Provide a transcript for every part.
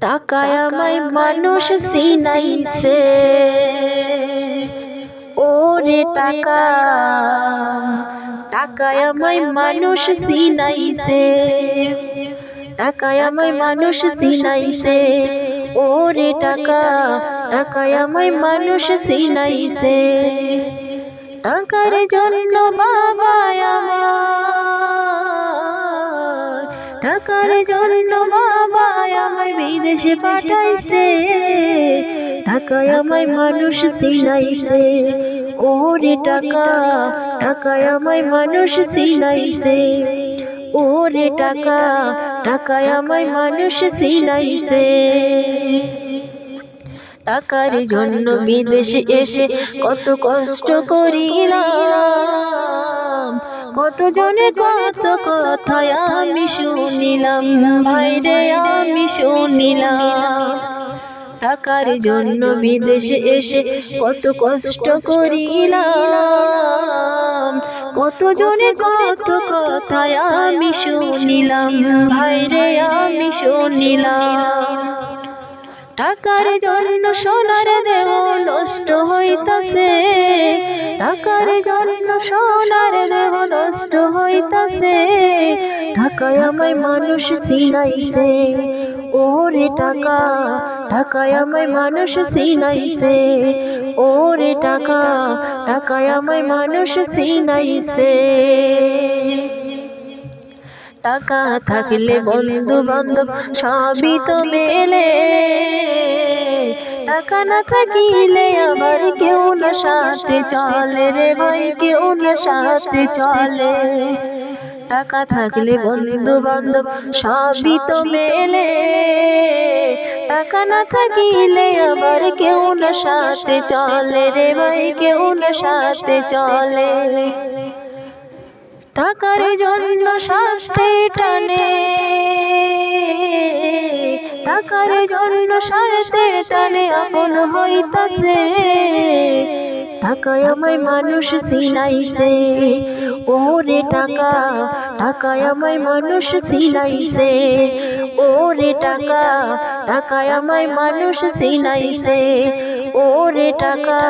টাকায় আমায় মানুষ সিনাইছে ওরে টাকা। টাকায় আমায় মানুষ সিনাইছে টাকায় আমায় মানুষ সিনাইছে ওরে টাকা। টাকায় আমায় মানুষ সিনাইছে টাকার জন্য বাবা আমার টাকার জন্য বাবা আমায়। বিদেশে পাঠাইছে টাকায় আমায় মানুষ সিনাইছে ওরে টাকা টাকায় আমায় মানুষ সিনাইছে ওরে টাকা টাকায় আমায় মানুষ সিনাইছে টাকার জন্য বিদেশে এসে কত কষ্ট করিলাম। কত জনে কত কথায় আমি শুনিলাম। ভাইরে, আমি শুনিলাম। টাকার জন্য বিদেশে এসে কত কষ্ট করিলাম। কত জনে কত কথায় আমি শুনিলাম। ভাইরে, আমি শুনিলাম। টাকার জন্য সোনার দেহ নষ্ট হইতাছে। টাকার জন্য সোনার দেহ নষ্ট হইতাছে। ঢাকায় আমায় মানুষ সিনাইছে ওরে টাকা, ঢাকায় আমায় মানুষ সিনাইছে ওরে টাকা, ঢাকায় আমায় মানুষ সিনাইছে টাকা থাকলে বন্ধু বান্ধব সবই তো মেলে। টাকা না থাকিলে আবার কেউ না সাথে চলে রে ভাই, কেউ না সাথে চলে। টাকা থাকলে বন্ধু বান্ধব সবই তো মেলে। টাকা না থাকিলে আবার কেউ না সাথে চলে রে ভাই, কেউ না সাথে চলে। টাকার জন্য স্বার্থে টানে। টাকার জন্য স্বার্থের টানে আপন হইতাছে। টাকায় আমায় মানুষ সিনাইছে ওরে টাকা টাকায় আমায় মানুষ সিনাইছে ওরে টাকা টাকায় আমায় মানুষ সিনাইছে ওরে টাকা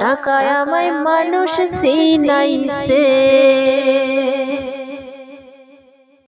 টাকায় আমায় মানুষ সিনাইছে